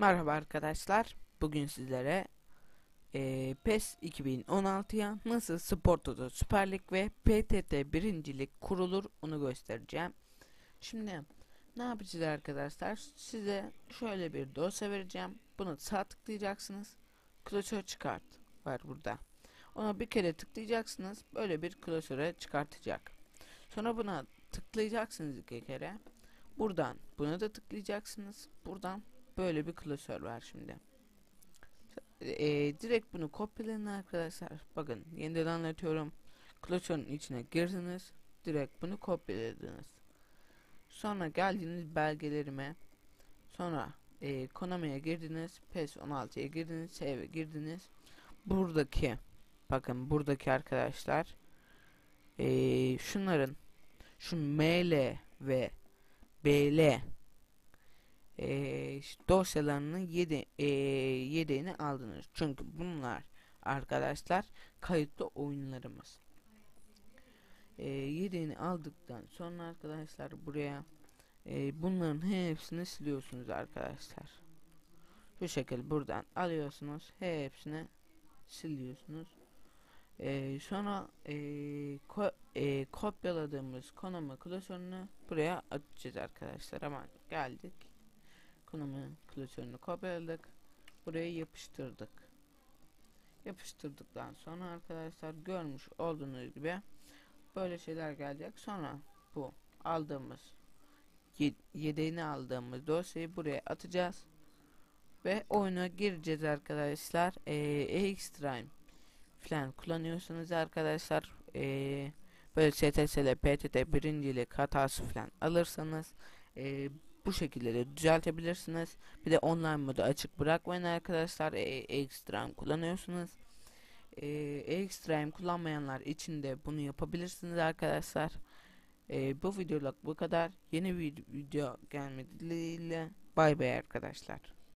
Merhaba arkadaşlar. Bugün sizlere e, PES 2016'ya nasıl Spor Toto Süper Lig ve PTT birincilik kurulur onu göstereceğim. Şimdi ne yapacağız arkadaşlar? Size şöyle bir dosya vereceğim. Bunu sağ tıklayacaksınız. Klasör çıkart var burada. Ona bir kere tıklayacaksınız. Böyle bir klasöre çıkartacak. Sonra buna tıklayacaksınız iki kere. Buradan buna da tıklayacaksınız. Buradan böyle bir klasör var şimdi. Ee, direkt bunu kopyalayın arkadaşlar. Bakın yeniden anlatıyorum. Klasörün içine girdiniz. Direkt bunu kopyaladınız. Sonra geldiniz belgelerime. Sonra e, Konami'ye girdiniz. PES 16'ya girdiniz. Save'e girdiniz. Buradaki bakın buradaki arkadaşlar e, şunların şu ML ve BL e, dosyalarının yedi, e, yedeğini aldınız. Çünkü bunlar arkadaşlar kayıtlı oyunlarımız. E, yedeğini aldıktan sonra arkadaşlar buraya e, bunların hepsini siliyorsunuz arkadaşlar. Bu şekilde buradan alıyorsunuz. Hepsini siliyorsunuz. E, sonra e, ko e, kopyaladığımız konuma klasörünü buraya atacağız arkadaşlar. Ama geldik konumu klasörünü kopyaladık. Buraya yapıştırdık. Yapıştırdıktan sonra arkadaşlar görmüş olduğunuz gibi böyle şeyler gelecek. Sonra bu aldığımız yedeğini aldığımız dosyayı buraya atacağız. Ve oyuna gireceğiz arkadaşlar. Ee, Extreme falan kullanıyorsunuz arkadaşlar. Ee, böyle STS'le PTT birincilik hatası falan alırsanız e, bu şekilde de düzeltebilirsiniz. Bir de online modu açık bırakmayın arkadaşlar. E, Extreme kullanıyorsunuz. E, Extreme kullanmayanlar için de bunu yapabilirsiniz arkadaşlar. E, bu videoluk bu kadar. Yeni bir video gelmediğiyle bay bay arkadaşlar.